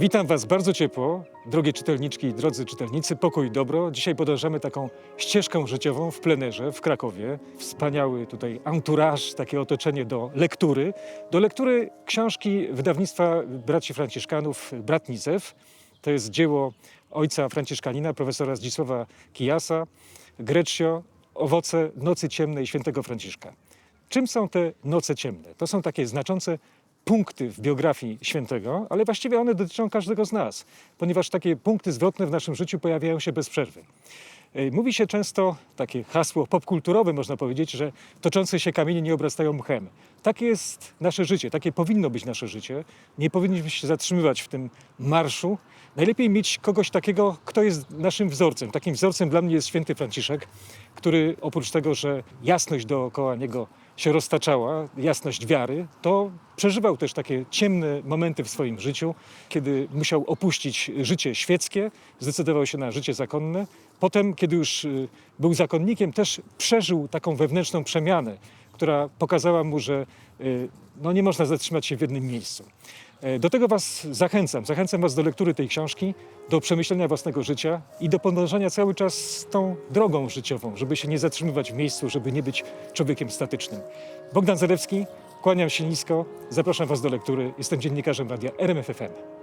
Witam Was bardzo ciepło, drogie czytelniczki i drodzy czytelnicy, pokój i dobro. Dzisiaj podążamy taką ścieżką życiową w plenerze w Krakowie. Wspaniały tutaj entourage, takie otoczenie do lektury. Do lektury książki wydawnictwa braci franciszkanów Brat Nizew. To jest dzieło ojca franciszkanina, profesora Zdzisława Kijasa, Greccio, Owoce Nocy Ciemnej świętego Franciszka. Czym są te noce ciemne? To są takie znaczące punkty w biografii świętego, ale właściwie one dotyczą każdego z nas, ponieważ takie punkty zwrotne w naszym życiu pojawiają się bez przerwy. E, Mówi się często, takie hasło popkulturowe można powiedzieć, że toczące się kamienie nie obrastają mchem. Takie jest nasze życie, takie powinno być nasze życie. Nie powinniśmy się zatrzymywać w tym marszu. Najlepiej mieć kogoś takiego, kto jest naszym wzorcem. Takim wzorcem dla mnie jest święty Franciszek, który oprócz tego, że jasność dookoła niego się roztaczała, jasność wiary, to przeżywał też takie ciemne momenty w swoim życiu, kiedy musiał opuścić życie świeckie, zdecydował się na życie zakonne. Potem, kiedy już y, był zakonnikiem, też przeżył taką wewnętrzną przemianę, która pokazała mu, że y, no, nie można zatrzymać się w jednym miejscu. E, Do tego Was zachęcam. Zachęcam Was do lektury tej książki, do przemyślenia własnego życia i do podążania cały czas tą drogą życiową, żeby się nie zatrzymywać w miejscu, żeby nie być człowiekiem statycznym. Bogdan Zalewski, kłaniam się nisko, zapraszam Was do lektury. Jestem dziennikarzem radia RMFFM.